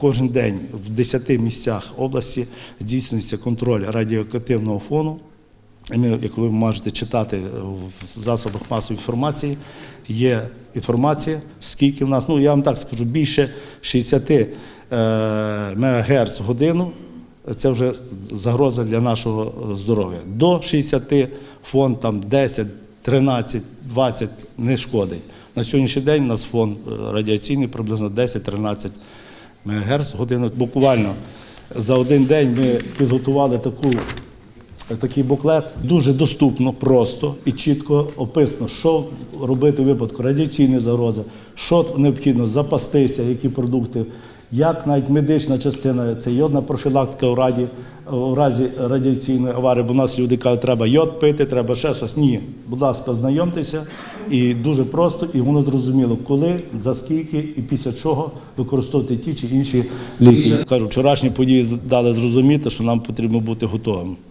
Кожен день в 10 місцях області здійснюється контроль радіоактивного фону. Як ви можете читати в засобах масової інформації, є інформація, скільки в нас, ну я вам так скажу, більше 60 е, МГц в годину. Це вже загроза для нашого здоров'я. До 60 фон там 10, 13, 20 не шкодить. На сьогоднішній день у нас фон е, радіаційний приблизно 10-13 МГц годину. Буквально за один день ми підготували таку такий буклет. Дуже доступно, просто і чітко описано, що робити у випадку радіаційної загрози, що необхідно запастися, які продукти, як навіть медична частина, це йодна профілактика у раді, у разі радіаційної аварії. Бо у нас люди кажуть, треба йод пити, треба ще щось. Ні, будь ласка, знайомтеся. І дуже просто, і воно зрозуміло, коли, за скільки і після чого використовувати ті чи інші ліки. Кажу, вчорашні події дали зрозуміти, що нам потрібно бути готовими.